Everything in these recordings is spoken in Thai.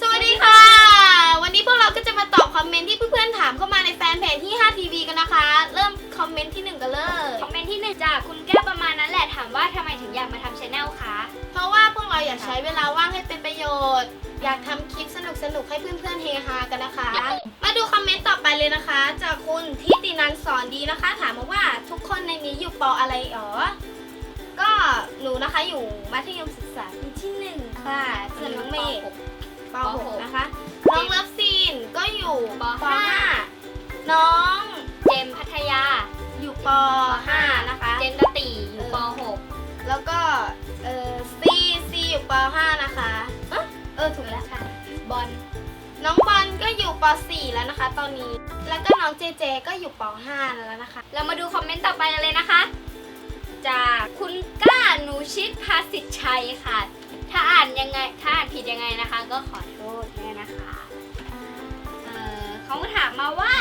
สวัสดีค่ะ วันนี้พวกเราก็จะมาตอบคอมเมนต์ที่เพื่อนๆถามเข้ามาในแฟนเพจที่5ทีวีกันนะคะ เริ่มคอมเมนต์ที่ 1 กันเลย คอมเมนต์ที่หนึ่งจากคุณแก้วประมาณนั้นแหละถามว่าทำไมถึงอยากมาทำชแนลคะ เพราะว่าพวกเราอยากใช้เวลาว่างให้เป็นประโยชน์ อยากทำคลิปสนุกๆ ให้เพื่อนๆเฮฮากันนะคะ มาดูคอมเมนต์ต่อไปเลยนะคะ จากคุณทิตินันสอนดีนะคะ ถามมาว่าทุกคนในนี้อยู่ปออะไรอ๋อ ก็หนูนะคะอยู่มัธยมศึกษาปีที่หนึ่งค่ะส่วนน้องเมย์ป .6 นะคะ น้องเลิฟซีนก็อยู่ป .5 น้องเจมส์พัทยาอยู่ป .5 นะคะ เจนดติอยู่ปแล้วก็เออซีซีอยู่ป .5 นะคะเอ๊ะเออถูกแล้วค่ะ .6 บอลน้องบอลก็อยู่ป .4 แล้วนะคะ ตอนนี้ แล้วก็น้องเจเจก็อยู่ป .5 แล้วนะคะ เรามาดูคอมเมนต์ต่อไปกันเลยนะคะ จากคุณก้าหนูชิดภาสิทธิ์ชัยค่ะ ถ้าอ่านยังไงถ้าอ่านผิดยังไงนะคะ ก็ขอโทษด้วยนะคะเอ่อเขาถามมาว่า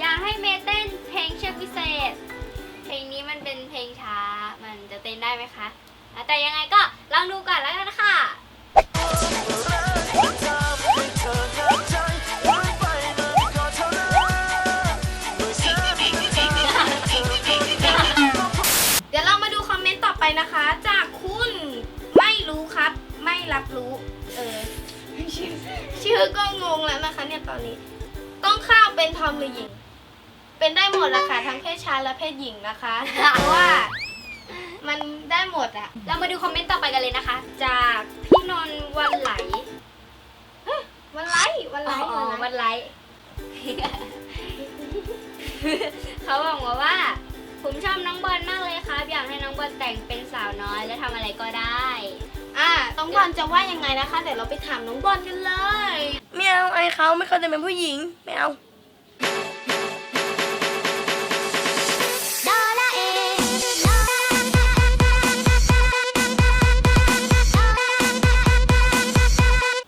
อยากให้เมย์เต้นเพลงเชือกวิเศษ เพลงนี้มันเป็นเพลงช้า มันจะเต้นได้ไหมคะอะแต่ยังไงก็ลองดูก่อนแล้วกันค่ะ รับรู้ เออชื่อชื่อก็งงแล้วนะคะ เนี่ยตอนนี้ ต้องข้าวเป็นทอมหรือหญิง เป็นได้หมดละค่ะทั้งเพศชายและเพศหญิงนะคะเพราะว่า มันได้หมดอะเรามาดูคอมเมนต์ต่อไปกันเลยนะคะ จากพี่นนท์วันไหลวันไลฟ์วันไลฟ์อ๋อวันไลฟ์วันไลท์เขาบอกมาว่า ผมชอบน้องบอลมากเลยครับ อยากให้น้องบอลแต่งเป็นสาวน้อยและทำอะไรก็ได้ อะน้องบอลจะว่ายังไงนะคะ เดี๋ยวเราไปถามน้องบอลกันเลย ไม่เอาไอเขาไม่เขาจะเป็นผู้หญิง ไม่เอา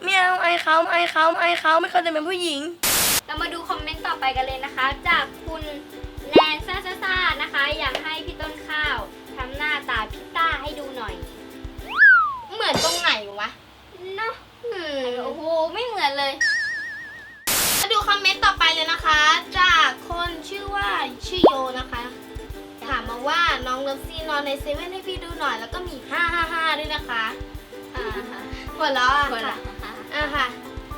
ไม่เอาไอเขาไอเขาไอเขาไม่เขาจะเป็นผู้หญิง เรามาดูคอมเมนต์ต่อไปกันเลยนะคะ จากคุณแนนซ่าซ่าซ่านะคะ อยากให้พี่ต้นข้าวทำหน้าตาพิต้าให้ดูหน่อยเห มือนตรงไหนวะเนาะอืมโอ้โหไม่เหมือนเลยมาดูคอมเมนต์ต่อไปเลยนะคะ จากคนชื่อว่าชื่อโยนะคะ ถามมาว่าน้องเลิฟซีนอนในเซเว่นให้พี่ดูหน่อย แล้วก็มี555ด้วยนะคะอ่าหัวเราะคนค่ะละอะค่ะ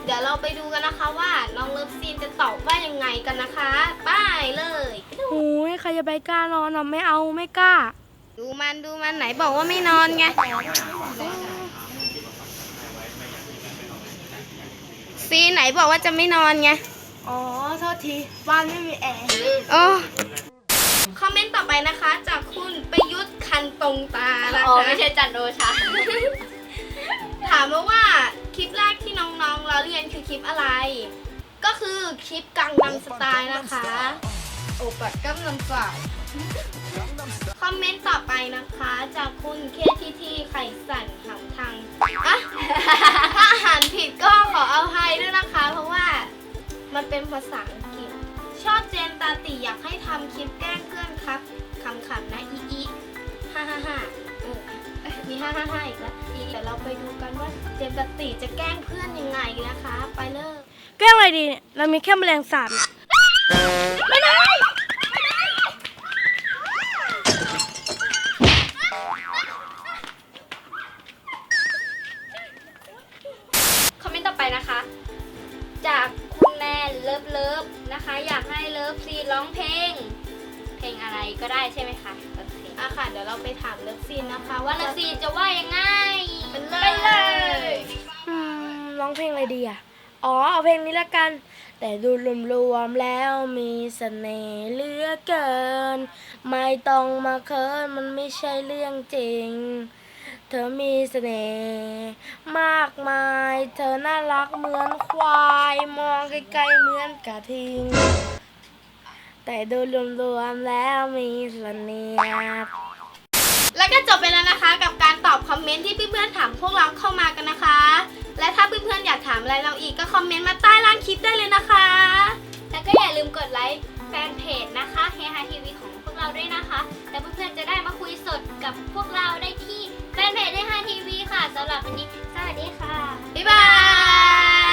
เดี๋ยวเราไปดูกันนะคะว่าน้องเลิฟซีนจะตอบว่ายังไงกันนะคะไปเลยโอ้ยใครจะไปกล้านอนอะไม่เอาไม่กล้า ดูมันดูมันไหนบอกว่าไม่นอนไง ซีไหนบอกว่าจะไม่นอนไง อ๋อ โทษที บ้านไม่มีแอร์ โอ้คอมเมนต์ต่อไปนะคะ จากคุณประยุทธ์คันตรงตานะอ๋อ คะไม่ใช่จันโอชา ถามมาว่าคลิปแรกที่น้องๆ เราเรียนคือคลิปอะไร ก็คือคลิปกังนำสไตล์นะคะ โอปัดกังนำสไตล์คอมเมนต์ต่อไปนะคะ จากคุณเคทีทีไข่สั่นหำทางอะถ้าอ่านผิดก็ขอเอา ภาษาอังกฤษ ชอบเจนตาติอยากให้ทำคลิปแกล้งเพื่อนครับขำๆนะอีอีฮ่าฮ่าฮ่าเออมีฮ่าฮ่าฮ่าอีกแล้วอีเดี๋ยวเราไปดูกันว่าเจนตาติจะแกล้งเพื่อนยังไงนะคะ ไปเลยแกล้งอะไรดีเนี่ยเรามีแค่แมลงสาบเนี่ยคอมเมนต์ต่อไปนะคะ จากคุณแนนเลิ ฟเลิฟนะคะ อยากให้เลิฟซีร้องเพลง เพลงอะไรก็ได้ใช่ไหมคะโอเคอะค่ะ เดี๋ยวเราไปถามเลิฟซีนนะคะ ว่าว่าเลิเลิฟฟซีซีนจะว่ายังไงไปเลยอืมร้องเพลงอะไรดีอะ อ๋อ เอาเพลงนี้ละกัน แต่ดูรวมๆแล้วมีเสน่ห์เหลือเกิน ไม่ต้องมาเคินมันไม่ใช่เรื่องจริง เธอมีเสน่ห์มากมาย เธอน่ารักเหมือนควาย มองไกลๆเหมือนกระทิง แต่ดูรวมๆแล้วมีเสน่ห์แล้วก็จบไปแล้วนะคะ กับการตอบคอมเมนต์ที่เพื่อนๆถามพวกเราเข้ามากันนะคะ และถ้าเพื่อนๆอยากถามอะไรเราอีกก็คอมเมนต์มาใต้ล่างคลิปได้เลยนะคะ แล้วก็อย่าลืมกดไลค์แฟนเพจนะคะเฮฮาทีวีของพวกเราด้วยนะคะ และเพื่อนๆจะได้มาคุยสดกับพวกเรา สำหรับวันนี้สวัสดีค่ะ บ๊ายบา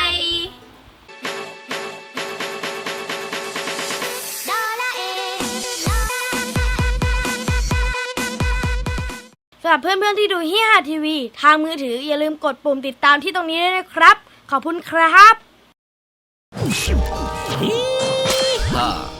ยสำหรับเพื่อนๆที่ดูฮิฮาทีวี ทางมือถืออย่าลืมกดปุ่มติดตามที่ตรงนี้ด้วยนะครับ ขอบคุณครับ Ah.